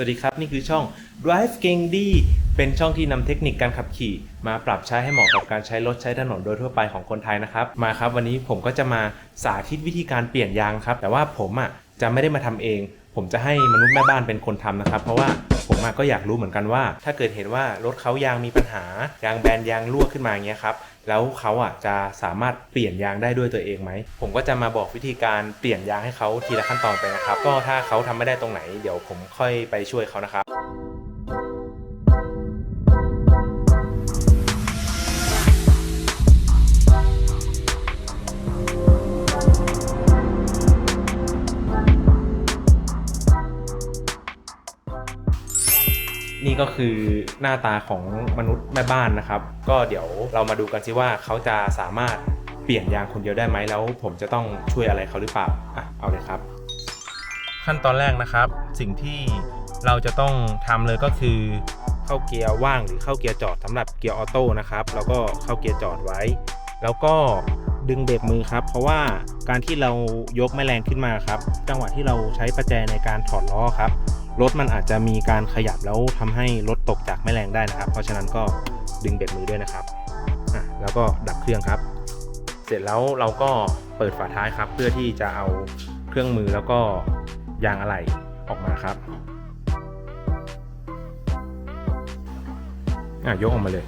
วัสดีครับ นี่คือช่อง Drive เก่งดีเป็นช่องที่นำเทคนิคการขับขี่ มาปรับใช้ให้เหมาะกับการใช้รถใช้ถนนโดยทั่วไปของคนไทยนะครับ มาครับวันนี้ผมก็จะมาสาธิตวิธีการเปลี่ยนยางครับ แต่ว่าผมอะจะไม่ได้มาทำเอง ผมจะให้มนุษย์แม่บ้านเป็นคนทำนะครับ เพราะว่าผมก็อยากรู้เหมือนกันว่า ถ้าเกิดเห็นว่ารถเขายางมีปัญหายางแบนยางรั่วขึ้นมาอย่างเงี้ยครับ แล้วเขาอะจะสามารถเปลี่ยนยางได้ด้วยตัวเองไหม ผมก็จะมาบอกวิธีการเปลี่ยนยางให้เขาทีละขั้นตอนไปนะครับ ก็ถ้าเขาทำไม่ได้ตรงไหน เดี๋ยวผมค่อยไปช่วยเขานะครับ นี่ก็คือหน้าตาของมนุษย์แม่บ้านนะครับ ก็เดี๋ยวเรามาดูกันสิว่าเขาจะสามารถเปลี่ยนยางคนเดียวได้ไหมแล้ว ผมจะต้องช่วยอะไรเขาหรือเปล่าอะเอาเลยครับ ขั้นตอนแรกนะครับ สิ่งที่เราจะต้องทำเลยก็คือเข้าเกียร์ว่างหรือเข้าเกียร์จอดสำหรับเกียร์ออโต้นะครับแล้วก็เข้าเกียร์จอดไว้ แล้วก็ดึงเบรกมือครับ เพราะว่าการที่เรายกแม่แรงขึ้นมาครับ จังหวะที่เราใช้ประแจในการถอดล้อครับ รถมันอาจจะมีการขยับแล้วทำให้รถตกจากแม่แรงได้นะครับ เพราะฉะนั้นก็ดึงเบรกมือด้วยนะครับอะแล้วก็ดับเครื่องครับ เสร็จแล้วเราก็เปิดฝาท้ายครับ เพื่อที่จะเอาเครื่องมือแล้วก็ยางอะไหล่ออกมาครับอะยกออกมาเลย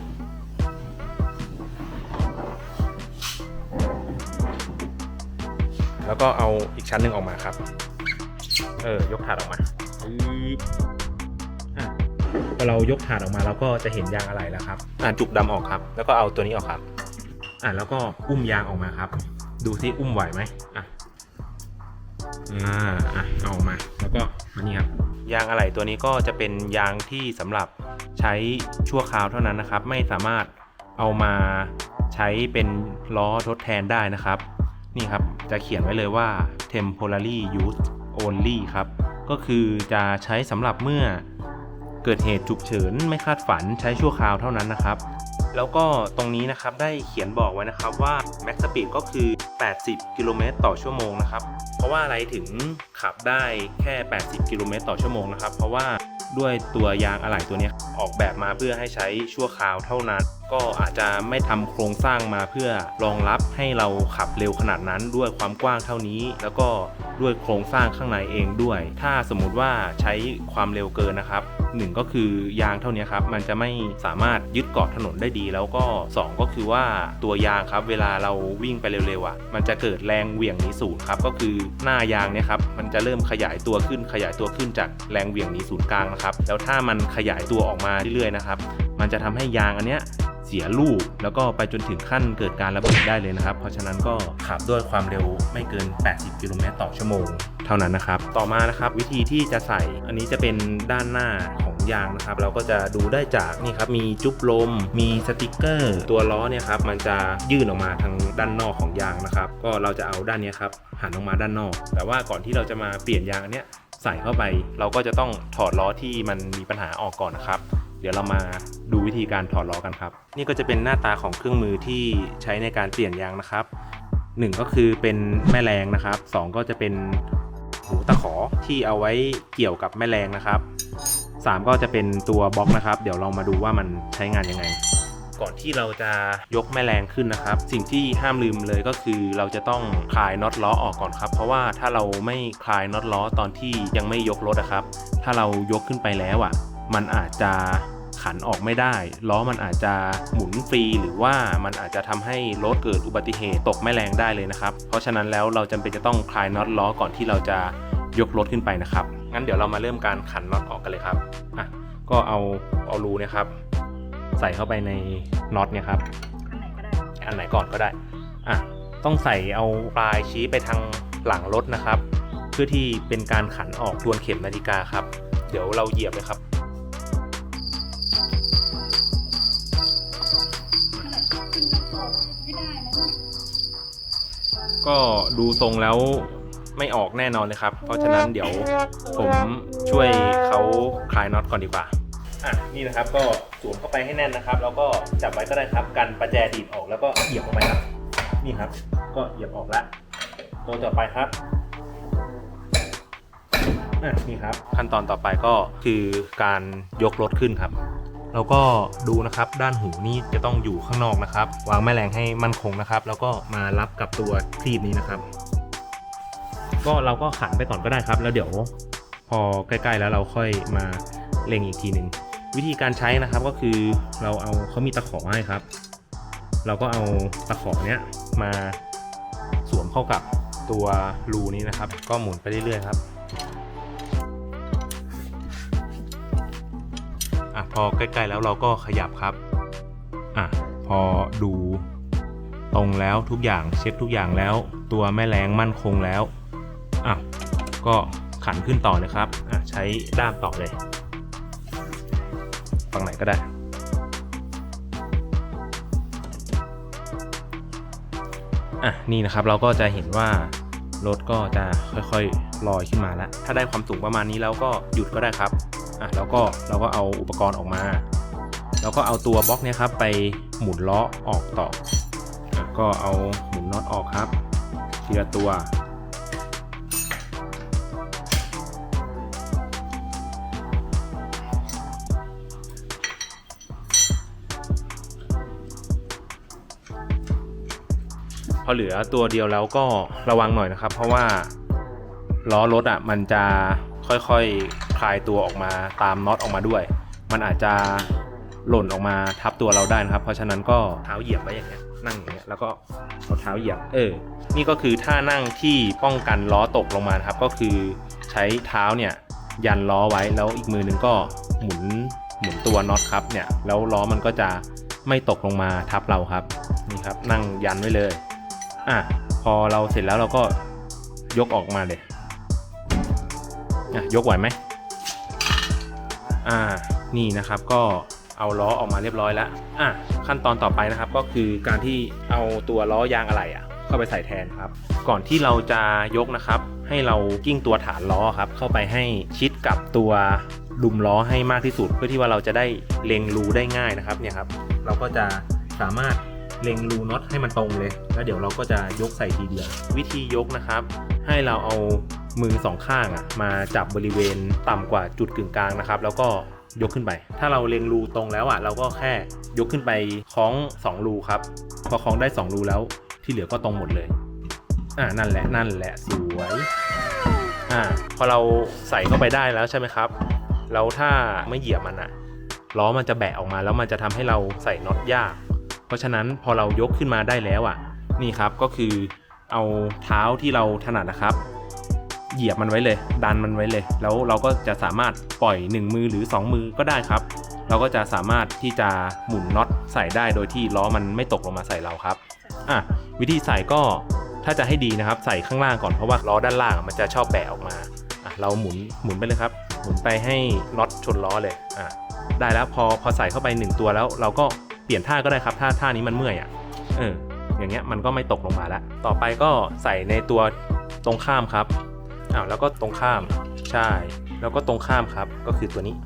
แล้วก็เอาอีกชั้นหนึ่งออกมาครับ เออ ยกถาดออกมา พอเรายกถาดออกมาเราก็จะเห็นยางอะไหล่แล้วครับ อะจุกดำออกครับ แล้วก็เอาตัวนี้ออกครับ อะแล้วก็อุ้มยางออกมาครับ ดูซิอุ้มไหวไหมอะอ่าอะเอาออกมา แล้วก็มานี่ครับ ยางอะไหล่ตัวนี้ก็จะเป็นยางที่สำหรับใช้ชั่วคราวเท่านั้นนะครับ ไม่สามารถเอามาใช้เป็นล้อทดแทนได้นะครับ นี่ครับจะเขียนไว้เลยว่า temporary use only ครับ ก็คือจะใช้สำหรับเมื่อเกิดเหตุฉุกเฉินไม่คาดฝันใช้ชั่วคราวเท่านั้นนะครับ แล้วก็ตรงนี้นะครับได้เขียนบอกไว้นะครับว่า max speed ก็คือ 80 กิโลเมตรต่อชั่วโมงนะครับ เพราะว่าอะไรถึงขับได้แค่ 80 กิโลเมตรต่อชั่วโมงนะครับ เพราะว่าด้วยตัวยางอะไหล่ตัวนี้ออกแบบมาเพื่อให้ใช้ชั่วคราวเท่านั้น ก็อาจจะไม่ทำโครงสร้างมาเพื่อรองรับให้เราขับเร็วขนาดนั้นด้วยความกว้างเท่านี้ แล้วก็ด้วยโครงสร้างข้างในเองด้วย ถ้าสมมุติว่าใช้ความเร็วเกินนะครับหนึ่งก็คือยางเท่านี้ครับมันจะไม่สามารถยึดเกาะถนนได้ดี แล้วก็สองก็คือว่าตัวยางครับเวลาเราวิ่งไปเร็วๆอะมันจะเกิดแรงเหวี่ยงหนีศูนย์ครับก็คือหน้ายางเนี่ยครับมันจะเริ่มขยายตัวขึ้นขยายตัวขึ้นจากแรงเหวี่ยงหนีศูนย์กลางนะครับแล้วถ้ามันขยายตัวออกมาเรื่อยๆนะครับมันจะทำให้ยางอันเนี้ย สียลูก แล้วก็ไปจนถึงขั้นเกิดการระเบิดได้เลยนะครับ เพราะฉะนั้นก็ขับด้วยความเร็วไม่เกิน 80 กิโลเมตรต่อชั่วโมง เท่านั้นนะครับ ต่อมานะครับวิธีที่จะใส่อันนี้จะเป็นด้านหน้าของยางนะครับ เราก็จะดูได้จากนี่ครับมีจุ๊บลม มีสติกเกอร์ ตัวล้อเนี่ยครับมันจะยื่นออกมาทางด้านนอกของยางนะครับ ก็เราจะเอาด้านนี้ครับหันออกมาด้านนอก แต่ว่าก่อนที่เราจะมาเปลี่ยนยางอันเนี้ยใส่เข้าไป เราก็จะต้องถอดล้อที่มันมีปัญหาออกก่อนนะครับ เดี๋ยวเรามาดูวิธีการถอดล้อกันครับ นี่ก็จะเป็นหน้าตาของเครื่องมือที่ใช้ในการเปลี่ยนยางนะครับหนึ่งก็คือเป็นแม่แรงนะครับสองก็จะเป็นหูตะขอที่เอาไว้เกี่ยวกับแม่แรงนะครับสามก็จะเป็นตัวบล็อกนะครับ เดี๋ยวเรามาดูว่ามันใช้งานยังไง ก่อนที่เราจะยกแม่แรงขึ้นนะครับ สิ่งที่ห้ามลืมเลยก็คือเราจะต้องคลายน็อตล้อออกก่อนครับ เพราะว่าถ้าเราไม่คลายน็อตล้อตอนที่ยังไม่ยกรถนะครับ ถ้าเรายกขึ้นไปแล้วอะ มันอาจจะ ขันออกไม่ได้ ล้อมันอาจจะหมุนฟรีหรือว่ามันอาจจะทำให้รถเกิดอุบัติเหตุตกแม่แรงได้เลยนะครับ เพราะฉะนั้นแล้วเราจำเป็นจะต้องคลายน็อตล้อก่อนที่เราจะยกรถขึ้นไปนะครับ งั้นเดี๋ยวเรามาเริ่มการขันน็อตออกกันเลยครับอะก็เอาเอารูเนะครับ ใส่เข้าไปในน็อตเนี่ยครับอันไหนก็ได้อันไหนก่อนก็ได้อะต้องใส่เอาปลายชี้ไปทางหลังรถนะครับ เพื่อที่เป็นการขันออกทวนเข็มนาฬิกาครับ เดี๋ยวเราเหยียบเลยครับ ก็ดูทรงแล้วไม่ออกแน่นอนเลยครับ เพราะฉะนั้นเดี๋ยวผมช่วยเขาคลายน็อตก่อนดีกว่า อะ นี่นะครับก็สวมเข้าไปให้แน่นนะครับ แล้วก็จับไว้ก็ได้ครับ กันประแจดีดออกแล้วก็เหยียบออกไปครับ นี่ครับ ก็เหยียบออกแล้วตัวต่อไปครับอะนี่ครับ ขั้นตอนต่อไปก็คือการยกรถขึ้นครับ แล้วก็ดูนะครับด้านหูนี่จะต้องอยู่ข้างนอกนะครับ วางแม่แรงให้มั่นคงนะครับ แล้วก็มารับกับตัวคลีบนี้นะครับ ก็เราก็ขันไปก่อนก็ได้ครับ แล้วเดี๋ยวพอใกล้ๆแล้วเราค่อยมาเล็งอีกทีหนึ่งวิธีการใช้นะครับก็คือเราเอาเขามีตะขอให้ครับ เราก็เอาตะขอเนี้ยมาสวมเข้ากับตัวรูนี้นะครับ ก็หมุนไปเรื่อยๆครับ พอใกล้ๆแล้วเราก็ขยับครับ อะ พอดู ตรงแล้วทุกอย่างเช็คทุกอย่างแล้ว ตัวแม่แรงมั่นคงแล้วอะก็ขันขึ้นต่อเลยครับอะใช้ด้ามต่อเลยฝั่งไหนก็ได้ อะนี่นะครับเราก็จะเห็นว่ารถก็จะค่อยๆลอยขึ้นมาแล้ว ถ้าได้ความสูงประมาณนี้แล้วก็หยุดก็ได้ครับ อะแล้วก็เราก็เอาอุปกรณ์ออกมา แล้วก็เอาตัวบล็อกเนี้ยครับไปหมุนล้อออกต่ออก็เอาหมุนน็อตออกครับ ทีละตัวพอเหลือตัวเดียวแล้วก็ระวังหน่อยนะครับ เพราะว่าล้อรถอะมันจะ ค่อยๆคลายตัวออกมาตามน็อตออกมาด้วย มันอาจจะหล่นออกมาทับตัวเราได้นะครับ เพราะฉะนั้นก็เท้าเหยียบไว้อย่างเงี้ยนั่งอย่างเงี้ยแล้วก็เอาเท้าเหยียบเออ นี่ก็คือท่านั่งที่ป้องกันล้อตกลงมาครับ ก็คือใช้เท้าเนี่ยยันล้อไว้แล้วอีกมือหนึงก็หมุนหมุนตัวน็อตครับเนี่ยแล้วล้อมันก็จะไม่ตกลงมาทับเราครับนี่ครับนั่งยันไว้เลยอะพอเราเสร็จแล้วเราก็ยกออกมาเลย อะยกไหวไหมอ่านี่นะครับก็เอาล้อออกมาเรียบร้อยแล้วอะขั้นตอนต่อไปนะครับก็คือการที่เอาตัวล้อยางอะไหล่อะ เข้าไปใส่แทนครับ ก่อนที่เราจะยกนะครับ ให้เรากิ้งตัวฐานล้อครับ เข้าไปให้ชิดกับตัวดุมล้อให้มากที่สุด เพื่อที่ว่าเราจะได้เล็งรูได้ง่ายนะครับเนี่ยครับ เราก็จะสามารถ เล็งรูน็อตให้มันตรงเลย แล้วเดี๋ยวเราก็จะยกใส่ทีเดียว วิธียกนะครับ ให้เราเอามือสองข้างอะมาจับบริเวณต่ำกว่าจุดกึ่งกลางนะครับ แล้วก็ยกขึ้นไป ถ้าเราเล็งรูตรงแล้วอะเราก็แค่ยกขึ้นไปคล้องสองรูครับ พอคล้องได้สองรูแล้วที่เหลือก็ตรงหมดเลย อ่านั่นแหละนั่นแหละสวยอ่าพอเราใส่เข้าไปได้แล้วใช่ไหมครับ แล้วถ้าไม่เหยียบมันอะล้อมันจะแบะออกมาแล้วมันจะทำให้เราใส่น็อตยาก ราะฉะนั้นพอเรายกขึ้นมาได้แล้วอะ นี่ครับก็คือเอาเท้าที่เราถนัดนะครับ เหยียบมันไว้เลย ดันมันไว้เลย แล้วเราก็จะสามารถปล่อย 1 มือหรือ 2 มือก็ได้ครับ เราก็จะสามารถที่จะหมุนน็อตใส่ได้โดยที่ล้อมันไม่ตกลงมาใส่เราครับอะวิธีใส่ก็ถ้าจะให้ดีนะครับใส่ข้างล่างก่อนเพราะว่าล้อด้านล่างมันจะชอบแบะออกมาอะเราหมุนหมุนไปเลยครับ หมุนไปให้น็อตชนล้อเลยอะได้แล้วพอพอใส่เข้าไปหนึ่งตัวแล้วเราก็ เปลี่ยนท่าก็ได้ครับ ถ้าท่านี้มันเมื่อยอะเอออย่างเงี้ยมันก็ไม่ตกลงมาแล้ว ต่อไปก็ใส่ในตัวตรงข้ามครับอ้าวแล้วก็ตรงข้ามใช่ แล้วก็ตรงข้ามครับก็คือตัวนี้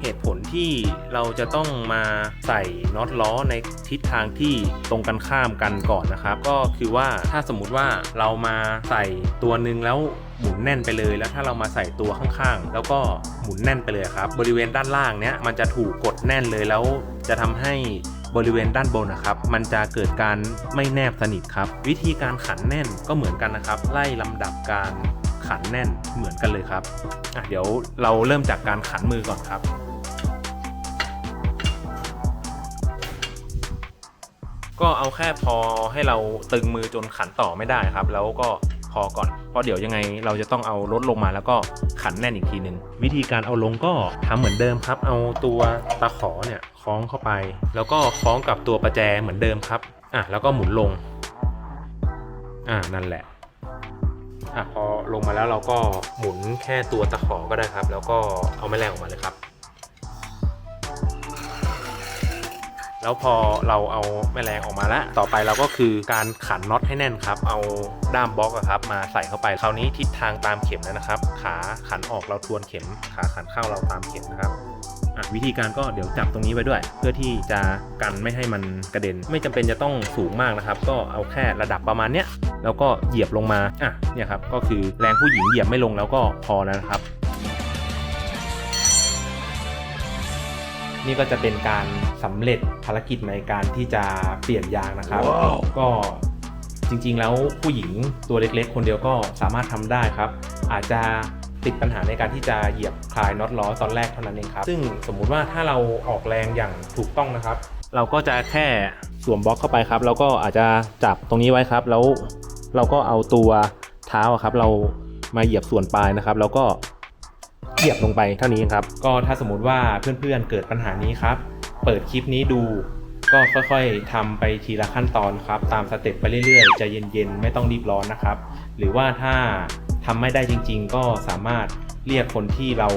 เหตุผลที่เราจะต้องมาใส่น็อตล้อในทิศทางที่ตรงกันข้ามกันก่อนนะครับ ก็คือว่าถ้าสมมุติว่าเรามาใส่ตัวหนึ่งแล้ว หมุนแน่นไปเลยแล้วถ้าเรามาใส่ตัวข้างๆ แล้วก็หมุนแน่นไปเลยครับ บริเวณด้านล่างเนี้ยมันจะถูกกดแน่นเลยแล้วจะทำให้บริเวณด้านบนนะครับ มันจะเกิดการไม่แนบสนิทครับ วิธีการขันแน่นก็เหมือนกันนะครับ ไล่ลำดับการขันแน่นเหมือนกันเลยครับอะเดี๋ยวเราเริ่มจากการขันมือก่อนครับก็เอาแค่พอให้เราตึงมือจนขันต่อไม่ได้ครับ แล้วก็ อก่อน เพราะเดี๋ยวยังไงเราจะต้องเอารถลงมาแล้วก็ขันแน่นอีกทีหนึ่งวิธีการเอาลงก็ทำเหมือนเดิมครับ เอาตัวตะขอเนี่ยคล้องเข้าไป แล้วก็คล้องกับตัวประแจเหมือนเดิมครับอะแล้วก็หมุนลงอ่านั่นแหละอะพอลงมาแล้วเราก็หมุนแค่ตัวตะขอก็ได้ครับ แล้วก็เอาแม่แรงออกมาเลยครับ แล้วพอเราเอาแม่แรงออกมาแล้ว ต่อไปเราก็คือการขันน็อตให้แน่นครับ เอาด้ามบล็อกครับมาใส่เข้าไปคราวนี้ทิศทางตามเข็มแล้วนะครับ ขาขันออกเราทวนเข็ม ขาขันเข้าเราตามเข็มนะครับอะวิธีการก็เดี๋ยวจับตรงนี้ไว้ด้วย เพื่อที่จะกันไม่ให้มันกระเด็น ไม่จำเป็นจะต้องสูงมากนะครับ ก็เอาแค่ระดับประมาณเนี้ยแล้วก็เหยียบลงมาอะเนี่ยครับก็คือแรงผู้หญิงเหยียบไม่ลงแล้วก็พอแล้วนะครับ นี่ก็จะเป็นการสำเร็จภารกิจในการที่จะเปลี่ยนยางนะครับก็จริงๆ แล้วผู้หญิงตัวเล็กๆ คนเดียวก็สามารถทำได้ครับ อาจจะติดปัญหาในการที่จะเหยียบคลายน็อตล้อตอนแรกเท่านั้นเองครับ ซึ่งสมมุติว่าถ้าเราออกแรงอย่างถูกต้องนะครับ เราก็จะแค่สวมบล็อกเข้าไปครับ แล้วก็อาจจะจับตรงนี้ไว้ครับ แล้วเราก็เอาตัวเท้าอะครับ เรามาเหยียบส่วนปลายนะครับ แล้วก็ เหยียบลงไปเท่านี้ครับ ก็ถ้าสมมติว่าเพื่อนๆเกิดปัญหานี้ครับ เปิดคลิปนี้ดูก็ค่อยๆทำไปทีละขั้นตอนครับ ตามสเต็ปไปเรื่อยๆใจเย็นๆ ไม่ต้องรีบร้อนนะครับ หรือว่าถ้าทำไม่ได้จริง ๆ ก็สามารถเรียกคนที่เรา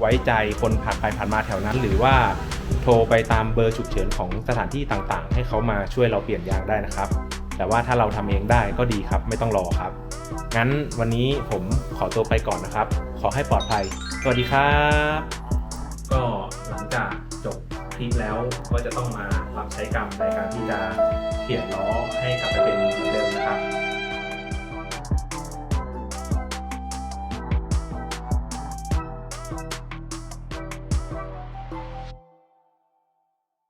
ไว้ใจคนผ่านไปผ่านมาแถวนั้น หรือว่าโทรไปตามเบอร์ฉุกเฉินของสถานที่ต่างๆ ให้เขามาช่วยเราเปลี่ยนยางได้นะครับ แต่ว่าถ้าเราทำเองได้ก็ดีครับ ไม่ต้องรอครับ งั้นวันนี้ผมขอตัวไปก่อนนะครับ ขอให้ปลอดภัย สวัสดีครับ ก็หลังจากจบคลิปแล้วก็จะต้องมารับใช้กรรมในการที่จะเปลี่ยนล้อให้กลับไปเป็นเดิมนะครับ